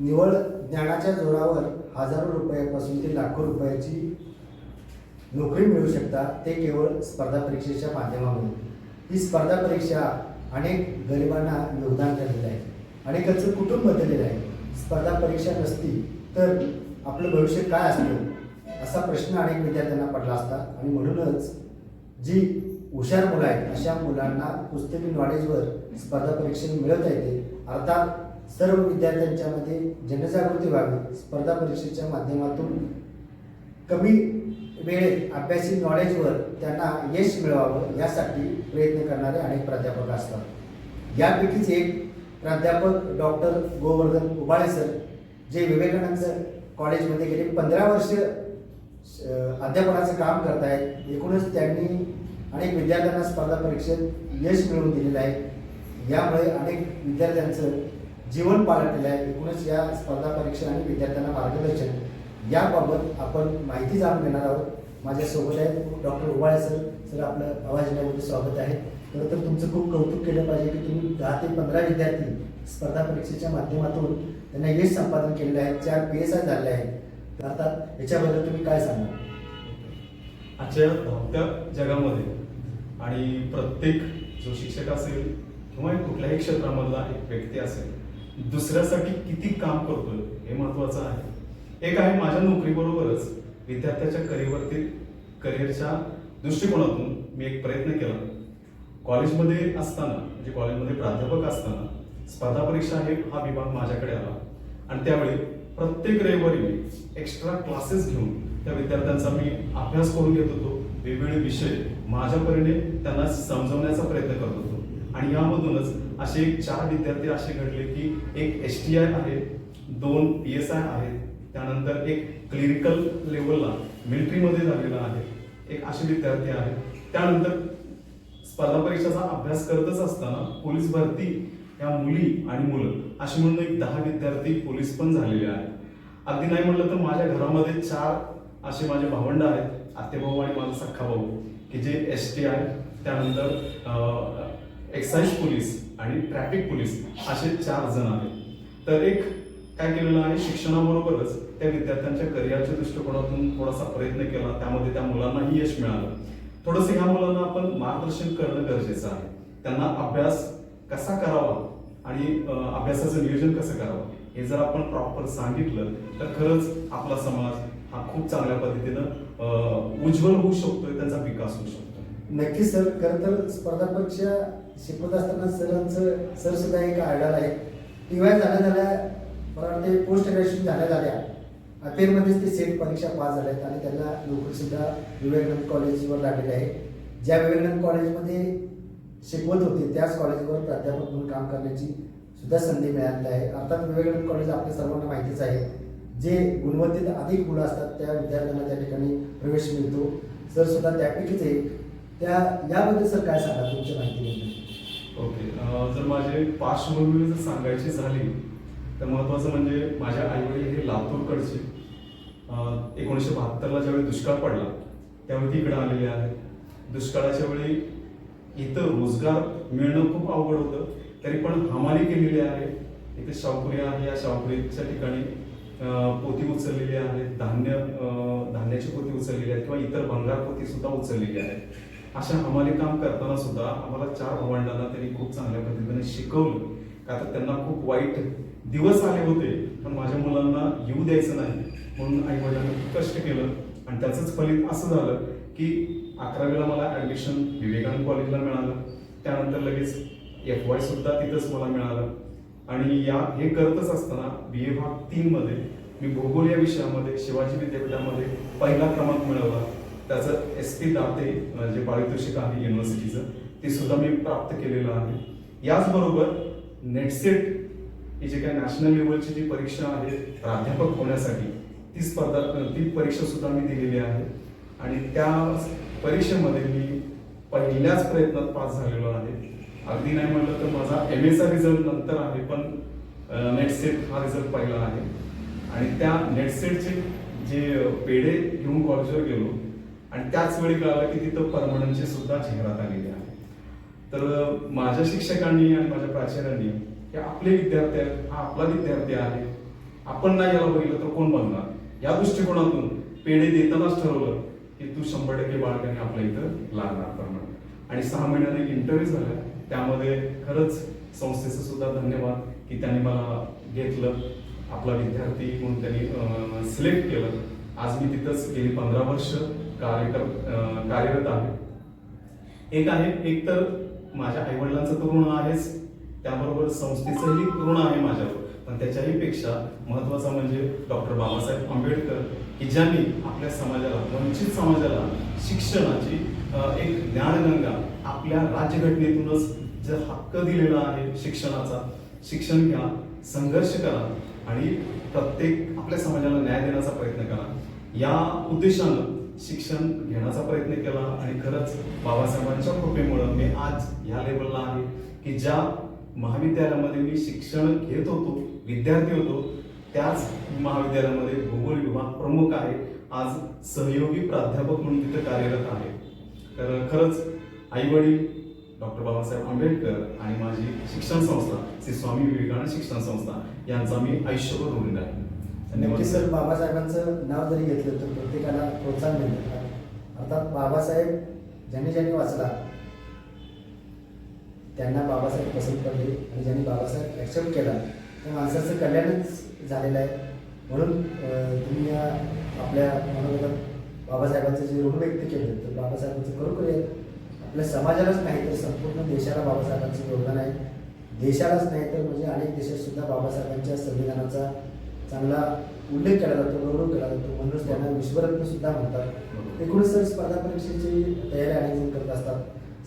निवड ज्ञानाच्या जोरावर हजारो रुपयापासून ते लाखो रुपयाची नोकरी मिळू शकता ते केवळ स्पर्धा परीक्षेच्या माध्यमातून ही स्पर्धा परीक्षा अनेक गरिबांना योगदान ठरलेलं आहे. अनेकांचं कुटुंब बदललेलं आहे. स्पर्धा परीक्षा नसती तर आपलं भविष्य काय असतं? असा प्रश्न अनेक विद्यार्थ्यांना पडला असता. आणि म्हणूनच जी हुशार मुलं आहेत अशा मुलांना पुस्तकी नॉलेजवर स्पर्धा परीक्षा मिळवता येते. अर्थात सर्व विद्यार्थ्यांच्यामध्ये जनजागृती व्हावी. स्पर्धा परीक्षेच्या माध्यमातून कमी वेळेत अभ्यासी नॉलेजवर त्यांना यश मिळवावं यासाठी प्रयत्न करणारे अनेक प्राध्यापक असतात. यापैकीच एक प्राध्यापक डॉक्टर गोवर्धन उबाळे सर जे विवेकानंद कॉलेजमध्ये गेले पंधरा वर्ष अध्यापनाचं काम करत आहेत. एकूणच त्यांनी अनेक विद्यार्थ्यांना स्पर्धा परीक्षेत यश मिळवून दिलेलं आहे. यामुळे अनेक विद्यार्थ्यांचं जीवन पालटलेलं आहे एकूणच या स्पर्धा परीक्षा आणि विद्यार्थ्यांना मार्गदर्शन. याबाबत आपण माहिती जाणून घेणार आहोत. माझ्यासोबत आहेत डॉक्टर उबाळे सर. सर आपलं आवाज येण्यामध्ये स्वागत आहे. खरं तर तुमचं खूप कौतुक केलं पाहिजे की तुम्ही दहा ते पंधरा विद्यार्थी स्पर्धा परीक्षेच्या माध्यमातून त्यांना यश संपादन केलेलं आहे चार पी एस आय झाले आहेत अर्थात याच्याबद्दल तुम्ही काय सांगा आजच्या धावत्या जगामध्ये आणि प्रत्येक जो शिक्षक असेल किंवा कुठल्याही क्षेत्रामधला एक व्यक्ती असेल दुसऱ्यासाठी किती काम करतोय हे महत्वाचं आहे. एक आहे माझ्या नोकरीबरोबरच विद्यार्थ्याच्या करिअरवरती करिअरच्या दृष्टिकोनातून मी एक प्रयत्न केला. कॉलेजमध्ये असताना म्हणजे कॉलेजमध्ये प्राध्यापक असताना स्पर्धा परीक्षा हे हा विभाग माझ्याकडे आला. आणि त्यावेळी प्रत्येक रविवारी मी एक्स्ट्रा क्लासेस घेऊन त्या विद्यार्थ्यांचा मी अभ्यास करून घेत होतो. वेगवेगळे विषय माझ्या परीने त्यांना समजवण्याचा प्रयत्न करत होतो. आणि यामधूनच असे एक चार विद्यार्थी असे घडले की एक एस टी आय आहे दोन पी एस आय आहेत त्यानंतर एक क्लिनिकल लेवलला मिलिटरीमध्ये झालेला आहे. एक असे विद्यार्थी आहेत. त्यानंतर स्पर्धा परीक्षाचा अभ्यास करतच असताना पोलीस भरती या मुली आणि मुलं अशी म्हणून एक दहा विद्यार्थी पोलीस पण झालेले आहेत. अगदी नाही म्हणलं तर माझ्या घरामध्ये चार असे माझे भावंड आहेत आत्तेभाऊ आणि माझा सख्खा भाऊ की जे एस टी आय त्यानंतर एक्साईज पोलीस आणि ट्रॅफिक पोलीस असे चार जण आहेत. तर एक काय केलेलं आहे शिक्षणाबरोबरच त्या विद्यार्थ्यांच्या करिअरच्या दृष्टिकोनातून थोडासा प्रयत्न केला त्यामध्ये त्या मुलांनाही यश मिळालं. थोडंसं ह्या मुलांना आपण मार्गदर्शन करणं गरजेचं आहे. त्यांना अभ्यास कसा करावा आणि अभ्यासाचं नियोजन कसं करावं हे जर आपण प्रॉपर सांगितलं तर खरंच आपला समाज हा खूप चांगल्या पद्धतीनं उज्ज्वल होऊ शकतोय त्यांचा विकास होऊ शकतो नक्की सर खरं तर स्पर्धा परीक्षा शिकवत असताना सरांचं सर सुद्धा एक आयडल आहे. टी वाय झाल्या झाल्या मला वाटते पोस्ट ग्रॅज्युएशन झाल्या झाल्या. अखेरमध्येच ते सेट परीक्षा पास झाल्या आहेत आणि त्यांना नोकरीसुद्धा विवेकानंद कॉलेजवर लागलेली आहे. ज्या विवेकानंद कॉलेजमध्ये शिकवत होते त्याच कॉलेजवर प्राध्यापक म्हणून काम करण्याची सुद्धा संधी मिळालेली आहे. अर्थात विवेकानंद कॉलेज आपल्या सर्वांना माहितीच आहे. जे गुणवत्तेत अधिक मुलं असतात त्या विद्यार्थ्यांना त्या ठिकाणी प्रवेश मिळतो. सर सुद्धा त्यापैकीच एक त्या याबद्दल सर काय सांगा तुमची माहिती ओके. जर माझे पार्श्वभूमी जर सांगायची झाली तर महत्वाचं म्हणजे माझ्या आईवडील हे लातूरकडचे. एकोणीसशे बहात्तरला ज्यावेळी दुष्काळ पडला त्यावेळी ती इकडे आलेली आहे दुष्काळाच्या वेळी इथं रोजगार मिळणं खूप अवघड होतं तरी पण हमाली केलेली आहे. इथे शावपुरी आहे या शावपुरीच्या ठिकाणी पोती उचललेली आहेत. धान्य धान्याची पोती उचललेली आहेत किंवा इतर भंगार पोती सुद्धा उचललेली आहे अशा हमाली काम करताना सुद्धा आम्हाला चार भावंडांना त्यांनी खूप चांगल्या पद्धतीने शिकवलं. का तर त्यांना खूप वाईट दिवस आले होते पण माझ्या मुलांना येऊ द्यायचं नाही. म्हणून आई वडिलांनी खूप कष्ट केलं. आणि त्याचंच फलित असं झालं की अकरावीला मला ऍडमिशन विवेकानंद कॉलेजला मिळालं. त्यानंतर लगेच एफ वाय सुद्धा तिथंच मला मिळालं. आणि या हे करतच असताना बी ए भाग तीनमध्ये मी भूगोल या विषयामध्ये शिवाजी विद्यापीठामध्ये पहिला क्रमांक मिळवला. त्याचं एस पी दाते जे पारितोषिक आहे युनिव्हर्सिटीचं ते सुद्धा मी प्राप्त केलेलं आहे. याचबरोबर नेटसेट ही जे काय नॅशनल लेवलची जी परीक्षा आहे प्राध्यापक होण्यासाठी ती स्पर्धा ती परीक्षा सुद्धा मी दिलेली आहे. आणि त्या परीक्षेमध्ये मी पहिल्याच प्रयत्नात पास झालेलो आहे. अगदी नाही म्हटलं तर माझा एम एचा रिझल्ट नंतर आहे पण नेटसेट हा रिझल्ट पहिला आहे. आणि त्या नेटसेटचे जे पेढे घेऊन कॉलेजवर गेलो आणि त्याच वेळी कळालं की तिथं परमनंटची सुद्धा जाहिरात आलेली आहे तर माझ्या शिक्षकांनी आणि माझ्या प्राचार्यांनी हे आपले विद्यार्थी आहेत हा आपला विद्यार्थी आहे आपण नाही याला बघितलं तर कोण बघणार? या दृष्टिकोनातून पेढे देतानाच ठरवलं की तू शंभर टक्के बाळकाने आपल्या इथं लागणार परमनंट. आणि सहा महिन्याने इंटरव्ह्यू झाला. त्यामध्ये खरंच संस्थेचं सुद्धा धन्यवाद की त्यांनी मला घेतलं. आपला विद्यार्थी म्हणून त्यांनी सिलेक्ट केलं. आज मी तिथंच गेली पंधरा वर्ष कार्यक्रम कार्यरत आहे. एक आहे एक तर माझ्या आईवडिलांचं तर ऋण आहेच. त्याबरोबर संस्थेचंही ऋण आहे माझ्यावर. पण त्याच्याही पेक्षा महत्वाचं म्हणजे डॉक्टर बाबासाहेब आंबेडकर की ज्यांनी आपल्या समाजाला वंचित समाजाला शिक्षणाची एक ज्ञानगंगा आपल्या राज्यघटनेतूनच जे हक्क दिलेला आहे शिक्षणाचा शिक्षण घ्या संघर्ष करा आणि प्रत्येक आपल्या समाजाला न्याय देण्याचा प्रयत्न करा. या उद्देशानं शिक्षण घेण्याचा प्रयत्न केला आणि खरंच बाबासाहेबांच्या कृपेमुळं मी आज ह्या लेवलला आहे की ज्या महाविद्यालयामध्ये मी शिक्षण घेत होतो विद्यार्थी होतो त्याच महाविद्यालयामध्ये भूगोल विभाग प्रमुख आहे आज सहयोगी प्राध्यापक म्हणून तिथे कार्यरत आहे. तर खरंच आई वडील डॉक्टर बाबासाहेब आंबेडकर आणि माझी शिक्षण संस्था श्री स्वामी विवेकानंद शिक्षण संस्था यांचा मी आयुष्यभर ऋणी आहे. नक्की म्हणजे सर बाबासाहेबांचं नाव जरी घेतलं तर प्रत्येकाला प्रोत्साहन मिळतं अर्थात बाबासाहेब ज्यांनी ज्यांनी वाचला त्यांना बाबासाहेब पसंत पडले आणि ज्यांनी बाबासाहेब ॲक्सेप्ट केला त्या माणसाचं कल्याणच झालेलं आहे. म्हणून तुम्ही या आपल्या मनोगतात बाबासाहेबांचं जे ऋण व्यक्त केलं तर बाबासाहेबांचं खरोखर आहे आपल्या समाजालाच नाही तर संपूर्ण देशाला बाबासाहेबांचं योगदान आहे. देशालाच नाही तर म्हणजे अनेक देशात सुद्धा बाबासाहेबांच्या संविधानाचा चांगला उल्लेख केला जातो गौरव केला जातो. म्हणूनच त्यांना विश्वरत्न सुद्धा म्हणतात. एकूणच तर स्पर्धा परीक्षेची तयारी जण करत असतात.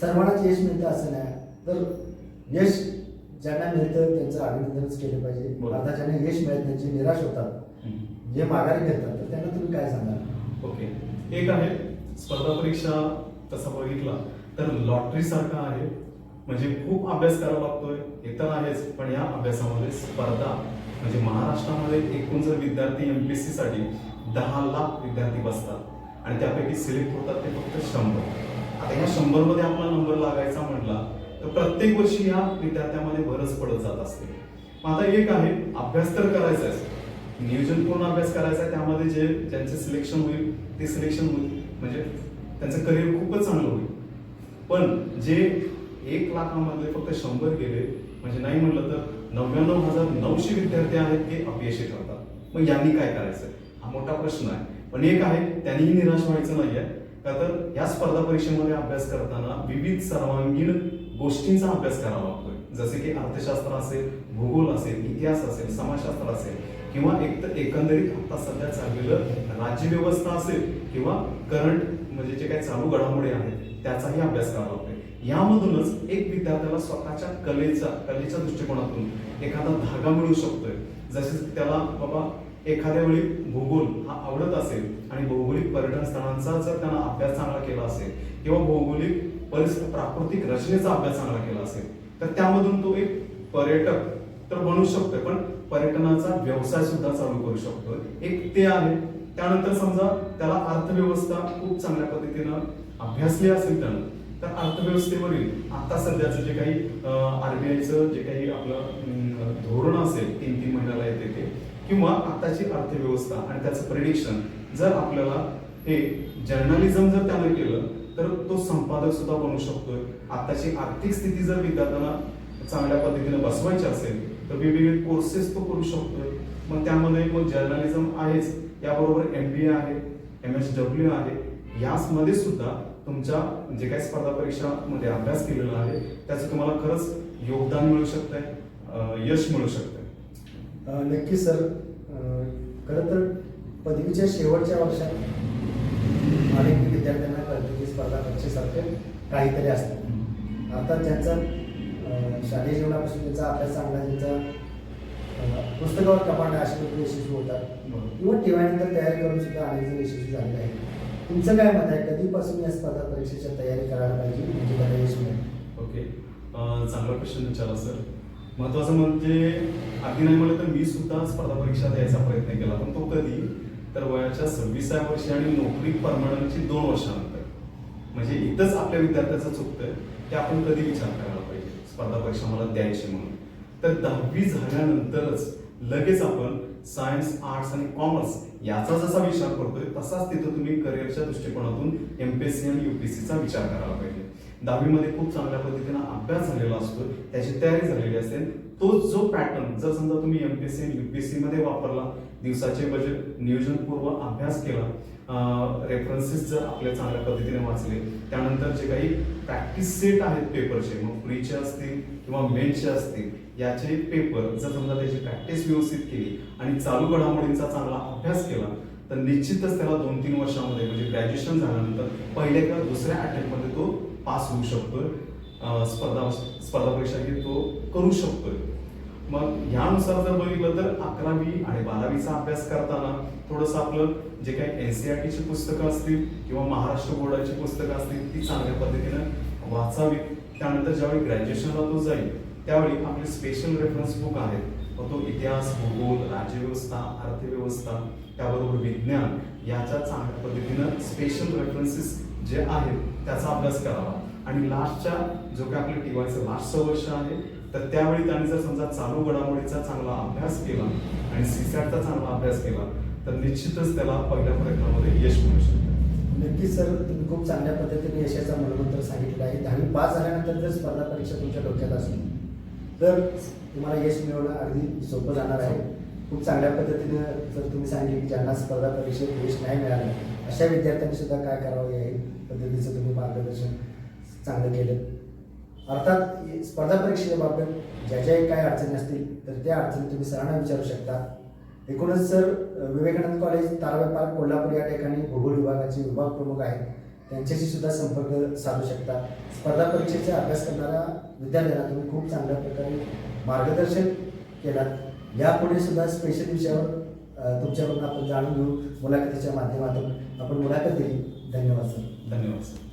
सर्वांनाच यश मिळतं असं नाही. तर यश ज्यांना मिळतं त्यांचं अभिनंदनच केलं पाहिजे. आता ज्यांना यश मिळत जे निराश होतात. जे माघारी घेतात तर त्यांना तुम्ही काय सांगाल? ओके. एक आहे स्पर्धा परीक्षा तसा बघितला तर लॉटरी सारखा आहे. म्हणजे खूप अभ्यास करावा लागतोय. हे तर आहेच पण या अभ्यासामध्ये स्पर्धा म्हणजे महाराष्ट्रामध्ये एकूण जर विद्यार्थी एम एमपीएससी साठी दहा लाख विद्यार्थी बसतात आणि त्यापैकी सिलेक्ट होतात ते फक्त शंभर. आता या शंभरमध्ये आपला नंबर लागायचा म्हटला तर प्रत्येक वर्षी या विद्यार्थ्यामध्ये भरच पडत जात असते. आता एक आहे अभ्यास तर करायचा आहे नियोजनपूर्ण अभ्यास करायचा आहे? त्यामध्ये जे ज्यांचे सिलेक्शन होईल ते सिलेक्शन होईल. म्हणजे त्यांचं करिअर खूपच चांगलं होईल. पण जे एक लाखामध्ये फक्त शंभर गेले म्हणजे नाही म्हटलं तर नव्याण्णव हजार नऊशे विद्यार्थी आहेत ते अपयशी ठरतात. मग यांनी काय करायचं? हा मोठा प्रश्न आहे. पण एक आहे त्यांनीही निराश व्हायचं नाहीये. का तर या स्पर्धा परीक्षेमध्ये अभ्यास करताना विविध सर्वांगीण गोष्टींचा अभ्यास करावा लागतोय. जसे की अर्थशास्त्र असेल भूगोल असेल इतिहास असेल समाजशास्त्र असेल किंवा एक तर एकंदरीत आता सध्या चाललेलं राज्यव्यवस्था असेल किंवा करंट म्हणजे जे काही चालू घडामोडी आहेत त्याचाही अभ्यास करावा लागतोय. यामधूनच एक विद्यार्थ्याला स्वतःच्या कलेचा कलेच्या दृष्टिकोनातून एखादा धागा मिळू शकतोय. जसे त्याला बाबा एखाद्या वेळी भूगोल हा आवडत असेल आणि भौगोलिक पर्यटन स्थळांचा जर त्यांना अभ्यास चांगला केला असेल किंवा भौगोलिक परिसर प्राकृतिक रचनेचा अभ्यास चांगला केला असेल तर त्यामधून तो एक पर्यटक तर बनू शकतोय. पण पर्यटनाचा व्यवसाय सुद्धा चालू करू शकतोय. एक ते आहे. त्यानंतर समजा त्याला अर्थव्यवस्था खूप चांगल्या पद्धतीनं अभ्यासली असेल त्यानं तर अर्थव्यवस्थेवरील आता सध्याचं जे काही आरबीआयचं जे काही आपलं धोरण असेल तीन तीन महिन्याला येते ते किंवा आताची अर्थव्यवस्था आणि त्याचं प्रिडिक्शन जर आपल्याला हे जर्नलिझम जर त्यानं केलं तर तो संपादक सुद्धा बनू शकतोय. आताची आर्थिक स्थिती जर विद्यार्थ्यांना चांगल्या पद्धतीने बसवायची असेल तर वेगवेगळे कोर्सेस तो करू शकतोय. मग त्यामध्ये मग जर्नलिझम आहेच याबरोबर एम बी ए आहे एम एस डब्ल्यू आहे यामध्ये सुद्धा तुमच्या जे काही स्पर्धा परीक्षामध्ये अभ्यास केलेला आहे त्याचं तुम्हाला खरंच योगदान मिळू शकतंय यश मिळू शकतंय. नक्की सर. खरं तर पदवीच्या शेवटच्या वर्षात अनेक विद्यार्थ्यांना कळतं की स्पर्धा परीक्षेसारखं काहीतरी असतं. अर्थात ज्यांचा शालेय जीवनापासून त्यांचा अभ्यास चांगला ज्यांचा अ, पुस्तकावर कमांड असे लोक यशस्वी होतात. किंवा टीवायनंतर तयारी करून सुद्धा अनेक जण यशस्वी झालेले आहेत. तुमचं काय मत आहे? कधीपासून या स्पर्धा परीक्षेच्या तयारी करायला पाहिजे? म्हणजे त्याला यश मिळेल ओके. चांगला प्रश्न विचारला सर. महत्वाचं म्हणजे अगदी नाही म्हणलं तर मी सुद्धा स्पर्धा परीक्षा द्यायचा प्रयत्न केला पण तो कधी? तर वयाच्या सव्वीसाव्या वर्षी आणि नोकरी परमनंटची दोन वर्षानंतर. म्हणजे इथंच आपल्या विद्यार्थ्याचं चुकतंय की आपण कधी विचार करायला पाहिजे? स्पर्धा परीक्षा मला द्यायची म्हणून. तर दहावी झाल्यानंतरच लगेच आपण सायन्स आर्ट्स आणि कॉमर्स याचा जसा विचार करतोय तसाच तिथं तुम्ही करिअरच्या दृष्टिकोनातून एमपीएससी आणि युपीएससीचा विचार करायला पाहिजे. दहावीमध्ये खूप चांगल्या पद्धतीनं अभ्यास झालेला असतो त्याची तयारी झालेली असते तो जो पॅटर्न जर समजा तुम्ही एमपीएससी आणि युपीएससी मध्ये वापरला दिवसाचे बजेट नियोजनपूर्व अभ्यास केला रेफरन्सेस जर आपल्या चांगल्या पद्धतीने वाचले त्यानंतर जे काही प्रॅक्टिस सेट आहेत पेपरचे मग प्रीचे असतील किंवा मेनचे असतील याचे पेपर जर समजा त्याची प्रॅक्टिस व्यवस्थित केली आणि चालू घडामोडींचा चांगला अभ्यास केला तर निश्चितच त्याला दोन तीन वर्षामध्ये म्हणजे ग्रॅज्युएशन झाल्यानंतर पहिल्या किंवा दुसऱ्या अटेम्प्टमध्ये तो पास होऊ शकतोय. स्पर्धा स्पर्धा परीक्षा घेत तो करू शकतोय. मग यानुसार जर बघितलं तर अकरावी आणि बारावीचा अभ्यास करताना थोडंसं आपलं जे काही एनसीआरटीची पुस्तकं असतील किंवा महाराष्ट्र बोर्डाची पुस्तकं असतील ती चांगल्या पद्धतीनं वाचावी त्यानंतर ज्यावेळी ग्रॅज्युएशनला तो जाईल त्यावेळी आपले स्पेशल रेफरन्स बुक आहेत. मग तो इतिहास भूगोल राज्यव्यवस्था अर्थव्यवस्था त्याबरोबर विज्ञान याच्या चांगल्या पद्धतीनं स्पेशल रेफरन्सेस जे आहेत त्याचा अभ्यास करावा. आणि लास्टच्या जो काही आपल्या टीवायचं लास्टचं वर्ष आहे तर त्यावेळी त्यांनी जर समजा चालू घडामोडीचा चांगला अभ्यास केला आणि सीसॅटचा चांगला अभ्यास केला तर निश्चितच त्याला पहिल्या प्रयत्नामध्ये यश मिळू शकतं. नक्कीच सर. तुम्ही खूप चांगल्या पद्धतीने यशाचा मूलमंत्र सांगितलं आहे. दहावी पास झाल्यानंतर जर स्पर्धा परीक्षा तुमच्या डोक्यात असेल. तर तुम्हाला यश मिळवणं अगदी सोपं जाणार आहे खूप चांगल्या पद्धतीनं जर तुम्ही सांगितलं की ज्यांना स्पर्धा परीक्षेत यश नाही मिळालं अशा विद्यार्थ्यांनी सुद्धा काय करावं या पद्धतीचं तुम्ही मार्गदर्शन चांगलं केलं. अर्थात स्पर्धा परीक्षेच्या बाबतीत ज्या ज्या काही अडचणी असतील तर त्या अडचणी तुम्ही सरांना विचारू शकता. एकूणच sir Vivekanand College Tarabai Park Kolhapur या ठिकाणी भूगोल विभागाचे विभाग प्रमुख आहेत. त्यांच्याशी सुद्धा संपर्क साधू शकता. स्पर्धा परीक्षेचा अभ्यास करणाऱ्या विद्यार्थ्यांना तुम्ही खूप चांगल्या प्रकारे मार्गदर्शन केलात. यापुढे सुद्धा स्पेशल विषयावर तुमच्याकडून आपण जाणून घेऊ मुलाखतीच्या माध्यमातून. आपण मुलाखत दिली. धन्यवाद सर. धन्यवाद सर.